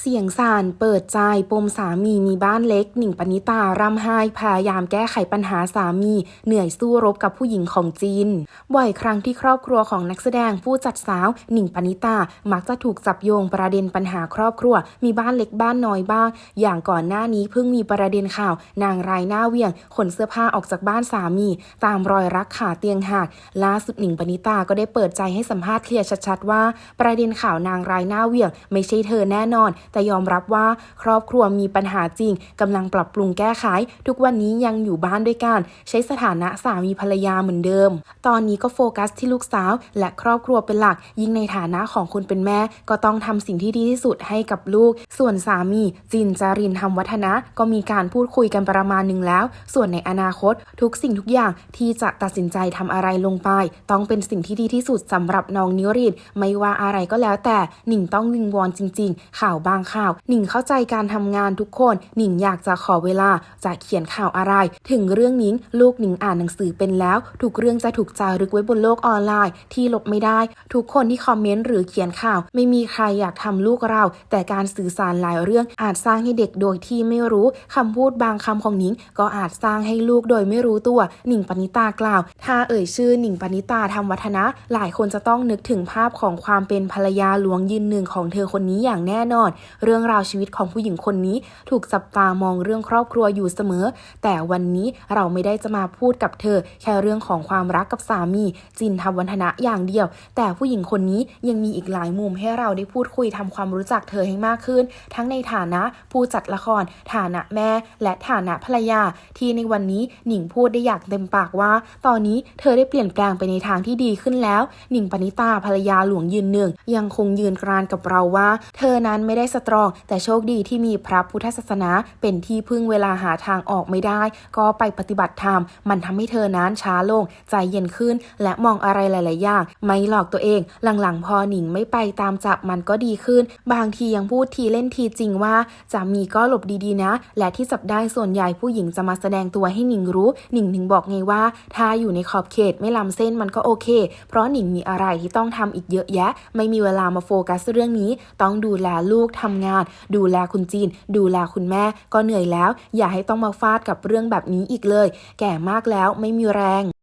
เสียงสานเปิดใจปมสามีมีบ้านเล็ก หนิงปณิตาร่ำไห้พยายามแก้ไขปัญหาสามี เหนื่อยสู้รบกับผู้หญิงของจีน บ่อยครั้งที่ครอบครัวของนักแสดงผู้จัดสาว หนิงปณิตา มักจะถูกจับโยงประเด็นปัญหาครอบครัว มีบ้านเล็กบ้านน้อยบ้าง อย่างก่อนหน้านี้เพิ่งมีประเด็นข่าว นางรายหน้าเวียงขนเสื้อผ้าออกจากบ้านสามี ตามรอยรักขาเตียงหักล่าสุดหนิงปณิตาก็ได้เปิดใจให้สัมภาษณ์เคลียร์ชัดๆว่า ประเด็นข่าวนางรายหน้าเวียง ไม่ใช่เธอแน่นอนแต่ยอมรับว่าครอบครัวมีปัญหาจริงกำลังปรับปรุงแก้ไข ทุกวันนี้ยังอยู่บ้านด้วยกัน ใช้สถานะสามีภรรยาเหมือนเดิม ตอนนี้ก็โฟกัสที่ลูกสาว และครอบครัวเป็นหลัก ยิ่งในฐานะของคนเป็นแม่ ก็ต้องทำสิ่งที่ดีที่สุดให้กับลูก ส่วนสามีจินจารินทำวัฒนะ ก็มีการพูดคุยกันประมาณหนึ่งแล้ว ส่วนในอนาคต ทุกสิ่งทุกอย่างที่จะตัดสินใจทำอะไรลงไป ต้องเป็นสิ่งที่ดีที่สุดสำหรับน้องนิรินไม่ว่าอะไรก็แล้วแต่หนิงต้องวิงวอนจริง ๆ ข่าวบ้างข่าว หนิงเข้าใจการทำงานทุกคน หนิงอยากจะขอเวลาจะเขียนข่าวอะไร ถึงเรื่องนี้ลูกหนิงอ่านหนังสือเป็นแล้ว ทุกเรื่องจะถูกจารึกไว้บนโลกออนไลน์ ที่ลบไม่ได้ ทุกคนที่คอมเมนต์หรือเขียนข่าว ไม่มีใครอยากทำลูกเรา แต่การสื่อสารหลายเรื่องอาจสร้างให้เด็กโดยที่ไม่รู้คำพูดบางคำของหนิง ก็อาจสร้างให้ลูกโดยไม่รู้ตัว หนิงปณิตากล่าว ถ้าเอ่ยชื่อหนิงปณิตาทำวัฒนะ หลายคนจะต้องนึกถึงภาพของความเป็นภรรยาหลวงยืนหนึ่งของเธอคนนี้อย่างแน่นอนเรื่องราวชีวิตของผู้หญิงคนนี้ถูกจับตามองเรื่องครอบครัวอยู่เสมอ แต่วันนี้เราไม่ได้จะมาพูดกับเธอ แค่เรื่องของความรักกับสามี จินทวัฒนะอย่างเดียว แต่ผู้หญิงคนนี้ยังมีอีกหลายมุมให้เราได้พูดคุยทำความรู้จักเธอให้มากขึ้น ทั้งในฐานะผู้จัดละคร ฐานะแม่ และฐานะภรรยา ที่ในวันนี้หนิงพูดได้อย่างเต็มปากว่า ตอนนี้เธอได้เปลี่ยนแปลงไปในทางที่ดีขึ้นแล้ว หนิงปณิตาภรรยาหลวงยืนหนึ่งยังคงยืนกรานกับเราว่า เธอนั้นไม่ได้สตรอง แต่โชคดีที่มีพระพุทธศาสนาเป็นที่พึ่งเวลาหาทางออกไม่ได้ ก็ไปปฏิบัติธรรม มันทำให้เธอนั้นช้าลง ใจเย็นขึ้น และมองอะไรหลาย ๆ อย่าง ไม่หลอกตัวเอง หลัง ๆ พอหนิงไม่ไปตามจับมันก็ดีขึ้น บางทียังพูดทีเล่นทีจริงว่า จะมีก็หลบดี ๆ นะ และที่จับได้ส่วนใหญ่ผู้หญิงจะมาแสดงตัวให้หนิงรู้ หนิงถึงบอกไงว่า ถ้าอยู่ในขอบเขตไม่ล้ำเส้นมันก็โอเค เพราะหนิงมีอะไรที่ต้องทำอีกเยอะแยะ ไม่มีเวลามาโฟกัสเรื่องนี้ ต้องดูแลลูกทำงาน ดูแลคุณจีน ดูแลคุณแม่ ก็เหนื่อยแล้ว อย่าให้ต้องมาฟาดกับเรื่องแบบนี้อีกเลย แก่มากแล้วไม่มีแรง